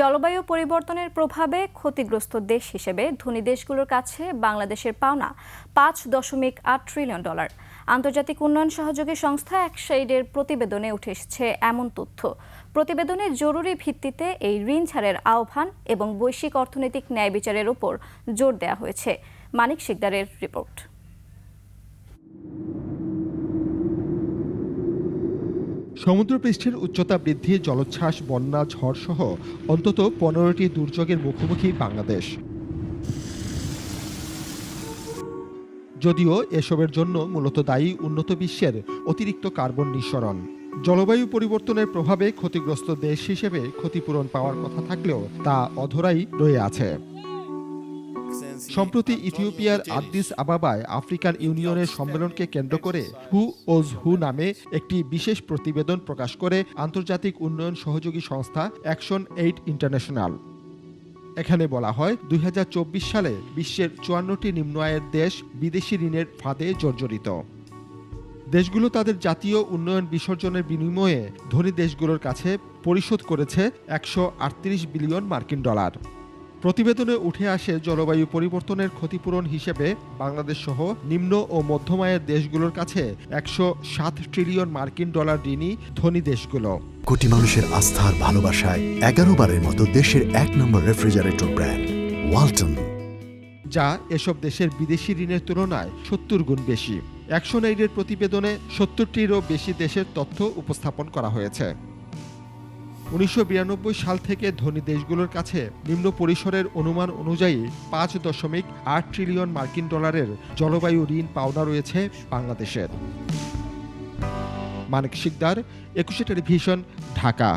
জলবায়ু পরিবর্তনের প্রভাবে ক্ষতিগ্রস্ত দেশ হিসেবে ধনী দেশগুলোর কাছে বাংলাদেশের পাওনা পাঁচ দশমিক আট ট্রিলিয়ন ডলার আন্তর্জাতিক উন্নয়ন সহযোগী সংস্থা একসাইডের প্রতিবেদনে উঠে এসেছে এমন তথ্য। প্রতিবেদনে জরুরি ভিত্তিতে এই ঋণ ছাড়ের আহ্বান এবং বৈশ্বিক অর্থনৈতিক ন্যায় বিচারের উপর জোর দেওয়া হয়েছে। মানিক শিকদারের রিপোর্ট। সমুদ্রপৃষ্ঠের উচ্চতা বৃদ্ধি, জলোচ্ছ্বাস, বন্যা ঝড় সহ অন্তত পনেরোটি দুর্যোগের মুখোমুখি বাংলাদেশ। যদিও এসবের জন্য মূলত দায়ী উন্নত বিশ্বের অতিরিক্ত কার্বন নিঃসরণ। জলবায়ু পরিবর্তনের প্রভাবে ক্ষতিগ্রস্ত দেশ হিসেবে ক্ষতিপূরণ পাওয়ার কথা থাকলেও তা অধরাই রয়ে আছে। সম্প্রতি ইথিওপিয়ার আদ্দিস আবাবায় আফ্রিকান ইউনিয়নের সম্মেলনকে কেন্দ্র করে হু ওজ হু নামে একটি বিশেষ প্রতিবেদন প্রকাশ করে আন্তর্জাতিক উন্নয়ন সহযোগী সংস্থা অ্যাকশন এইড ইন্টারন্যাশনাল। এখানে বলা হয়, দুই হাজার চব্বিশ সালে বিশ্বের চুয়ান্নটি নিম্ন আয়ের দেশ বিদেশি ঋণের ফাঁদে জর্জরিত। দেশগুলো তাদের জাতীয় উন্নয়ন বিসর্জনের বিনিময়ে ধনী দেশগুলোর কাছে পরিশোধ করেছে একশো আটত্রিশ বিলিয়ন মার্কিন ডলার। প্রতিবেদনে উঠে আসে জলবায়ু পরিবর্তনের ক্ষতিপূরণ হিসেবে বাংলাদেশ সহ নিম্ন ও মধ্যম আয়ের দেশগুলোর কাছে একশো সাত ট্রিলিয়ন মার্কিন ডলার ঋণই ধনী দেশগুলো। কোটি মানুষের আস্থার ভালোবাসায় এগারো বারের মতো দেশের এক নম্বর রেফ্রিজারেটর ব্র্যান্ড ওয়ালটন। যা এসব দেশের বিদেশি ঋণের তুলনায় সত্তর গুণ বেশি। অ্যাকশন এইডের প্রতিবেদনে সত্তরটিরও বেশি দেশের তথ্য উপস্থাপন করা হয়েছে। উনিশশো বিরানব্বই সাল থেকে ধনী দেশগুলোর কাছে নিম্ন পরিসরের অনুমান অনুযায়ী পাঁচ দশমিক আট ট্রিলিয়ন মার্কিন ডলারের জলবায়ু ঋণ পাওনা রয়েছে বাংলাদেশের। মানিক শিকদার, একুশে টেলিভিশন, ঢাকা।